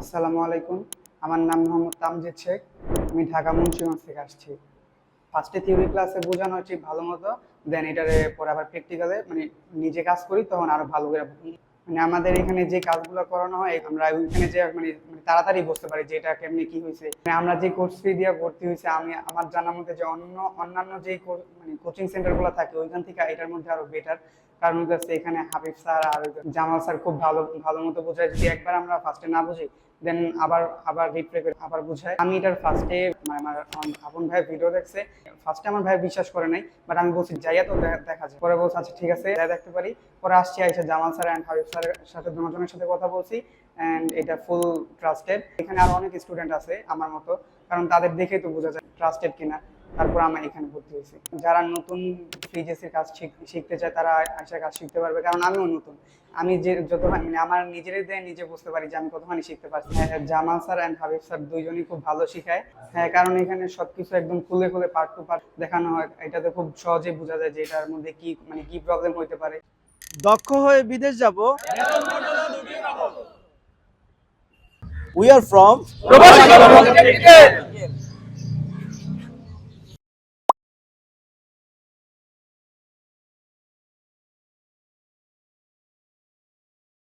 আসসালামু আলাইকুম। আমার নাম মোহাম্মদ তামজিদ শেখ। আমি ঢাকা মুন্সিগঞ্জ থেকে আসছি। ফার্স্টে থিওরি ক্লাসে বোঝানো হচ্ছে ভালো মতো। দেন এটারে পরে আবার প্র্যাকটিক্যালে মানে নিজে কাজ করি, তখন আরও ভালো করে মানে আমাদের এখানে যে কাজগুলো করানো হয়, আমরা ওইখানে যে মানে মানে তাড়াতাড়ি বুঝতে পারি যে এটা কেমনি কি হয়েছে। মানে আমরা যে কোর্স ফি দিয়ে ভর্তি হয়েছে, আমি আমার জানার মধ্যে যে অন্য অন্যান্য যে মানে কোচিং সেন্টারগুলো থাকে, ওইখান থেকে এটার মধ্যে আরও বেটার কারণ হচ্ছে এখানে হাবিব স্যার আর জামাল স্যার খুব ভালো ভালো মতো বোঝায়। যদি একবার আমরা ফার্স্টে না বুঝি দেন আবার আবার রিপ্লে করে, আবার বুঝায়। আমি এটার ফার্স্টে আমার আপন ভাই ভিডিও দেখছে। ফার্স্টে আমার ভাই বিশ্বাস করে নাই বাট আমি বলছি, যাইয়া তো দেখা যায় পরে বলছে আচ্ছা ঠিক আছে যাই দেখতে পারি। পরে আসছি, আইসা জামাল স্যার অ্যান্ড হাবিব স্যারের সাথে, দুজনের সাথে কথা বলছি অ্যান্ড এটা ফুল ট্রাস্টেড এখানে আরও অনেক স্টুডেন্ট আছে আমার মতো, কারণ তাদের দেখেই তো বোঝা যায় ট্রাস্টেড কিনা। তারপর আমার এখানে ভর্তি হয়েছি। যারা নতুন ফ্রিজেসির কাজ শিখতে চায় তারা আসা কাজ শিখতে পারবে কারণ আমিও নতুন। আমি যে যত মানে আমার নিজের দিয়ে নিজে বুঝতে পারি যে আমি কতখানি শিখতে পারছি। হ্যাঁ, Jamal sir and Habib sir দুইজনই খুব ভালো শিখায়। হ্যাঁ কারণ এখানে সবকিছু একদম খুলে খুলে পার্ট টু পার্ট দেখানো হয়। এটাতে খুব সহজেই বোঝা যায় যে এটার মধ্যে কি মানে কি প্রবলেম হইতে পারে। দক্ষ হয়ে বিদেশ যাব। We are from